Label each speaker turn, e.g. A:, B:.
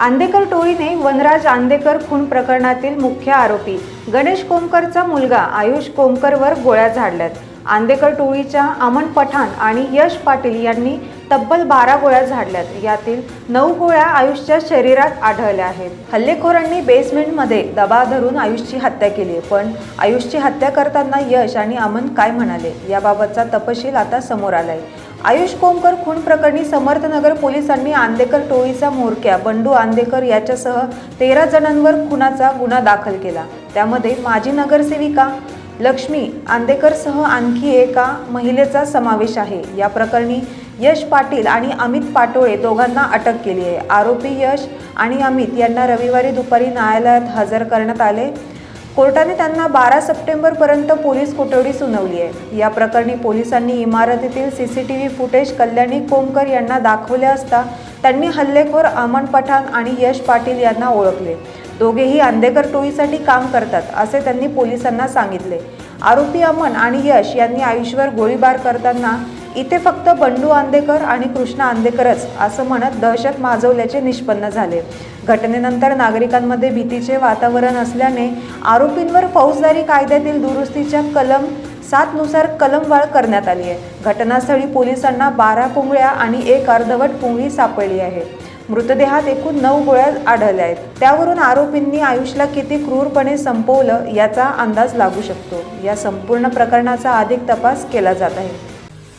A: Andekar टोळीने वनराज आंदेकर खून प्रकरणातील मुख्य आरोपी गणेश कोमकरचा मुलगा आयुष कोमकरवर गोळ्या झाडल्यात. आंदेकर टोळीच्या अमन पठाण आणि यश पाटील यांनी तब्बल बारा गोळ्या झाडल्यात. यातील नऊ गोळ्या आयुषच्या शरीरात आढळल्या आहेत. हल्लेखोरांनी बेसमेंटमध्ये दबा धरून आयुषची हत्या केली आहे. पण आयुषची हत्या करताना यश आणि अमन काय म्हणाले? याबाबतचा तपशील आता समोर आलाय. आयुष कोमकर खून प्रकरणी समर्थनगर पोलिसांनी आंदेकर टोळीचा म्होरक्या. बंडू आंदेकर याच्यासह तेरा जणांवर खुनाचा गुन्हा दाखल केला. त्यामध्ये माजी नगरसेविका लक्ष्मी आंदेकरसह आणखी एका महिलेचा समावेश आहे. या प्रकरणी यश पाटील आणि अमित पाटोळे दोघांना अटक केली आहे. आरोपी यश आणि अमित यांना रविवारी दुपारी न्यायालयात हजर करण्यात आले. कोर्टाने त्यांना बारा सप्टेंबरपर्यंत पोलीस कोठडी सुनावली आहे. या प्रकरणी पोलिसांनी इमारतीतील C C T V footage Kalyani Komkar यांना दाखवले असता त्यांनी हल्लेखोर अमन पठाण आणि यश पाटील यांना ओळखले. दोघेही आंदेकर टोळीसाठी काम करतात असे त्यांनी पोलिसांना सांगितले. आरोपी अमन आणि यश यांनी आयुष्यभर गोळीबार करताना इथे फक्त बंडू आंदेकर आणि कृष्णा आंदेकरच असं म्हणत दहशत माजवल्याचे निष्पन्न झाले. घटनेनंतर नागरिकांमध्ये भीतीचे वातावरण असल्याने आरोपींवर फौजदारी कायद्यातील दुरुस्तीच्या कलम सातनुसार कलमवाळ करण्यात आली आहे. घटनास्थळी पोलिसांना बारा पुंगळ्या आणि एक अर्धवट पुंगळी सापडली आहे. मृतदेहात एकूण नऊ गोळ्या आढळल्या आहेत. त्यावरून आरोपींनी आयुषला किती क्रूरपणे संपवलं याचा अंदाज लागू शकतो. या संपूर्ण प्रकरणाचा अधिक तपास केला जात आहे.